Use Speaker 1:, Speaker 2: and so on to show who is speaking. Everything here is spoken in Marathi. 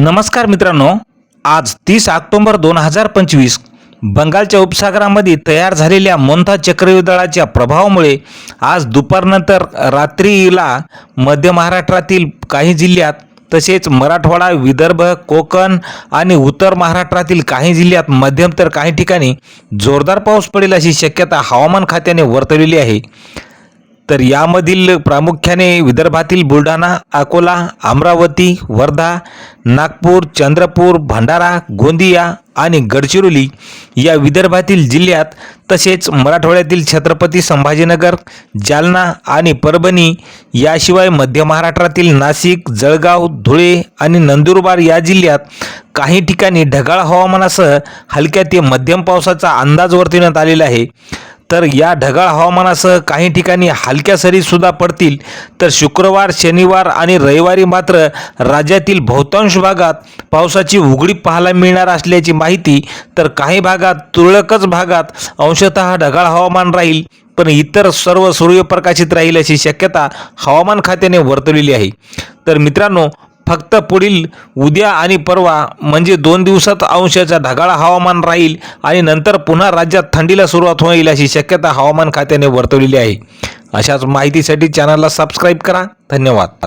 Speaker 1: नमस्कार मित्रांनो आज तीस ऑक्टोंबर दोन हजार पंचवीस बंगालच्या उपसागरामध्ये तयार झालेल्या मोंथा चक्रीवादळाच्या प्रभावामुळे आज दुपारनंतर रात्रीला मध्य महाराष्ट्रातील काही जिल्ह्यात तसेच मराठवाडा विदर्भ कोकण आणि उत्तर महाराष्ट्रातील काही जिल्ह्यात मध्यम तर काही ठिकाणी जोरदार पाऊस पडेल अशी शक्यता हवामान खात्याने वर्तवलेली आहे. तर यामधील प्रामुख्याने विदर्भातील बुलढाणा अकोला अमरावती वर्धा नागपूर चंद्रपूर भंडारा गोंदिया आणि गडचिरोली या विदर्भातील जिल्ह्यात तसेच मराठवाड्यातील छत्रपती संभाजीनगर जालना आणि परभणी याशिवाय मध्य महाराष्ट्रातील नाशिक जळगाव धुळे आणि नंदुरबार या जिल्ह्यात काही ठिकाणी ढगाळ हवामानासह हलक्या ते मध्यम पावसाचा अंदाज वर्तवण्यात आलेला आहे. तर या ढगाळ हवामानासह काही ठिकाणी हलक्या सरीसुद्धा पडतील. तर शुक्रवार शनिवार आणि रविवारी मात्र राज्यातील बहुतांश भागात पावसाची उघडी पाहायला मिळणार असल्याची माहिती तर काही भागात तुरळकच भागात अंशतः ढगाळ हवामान राहील. पण इतर सर्व सूर्यप्रकाशित राहील अशी शक्यता हवामान खात्याने वर्तवलेली आहे. तर मित्रांनो फक्त पुढील उद्या आणि परवा म्हणजे दोन दिवसात अंशाचा ढगाळ हवामान राहील आणि नंतर पुन्हा राज्यात थंडीला सुरुवात होईल अशी शक्यता हवामान खात्याने वर्तवलेली आहे. अशाच माहितीसाठी चॅनलला सबस्क्राईब करा. धन्यवाद.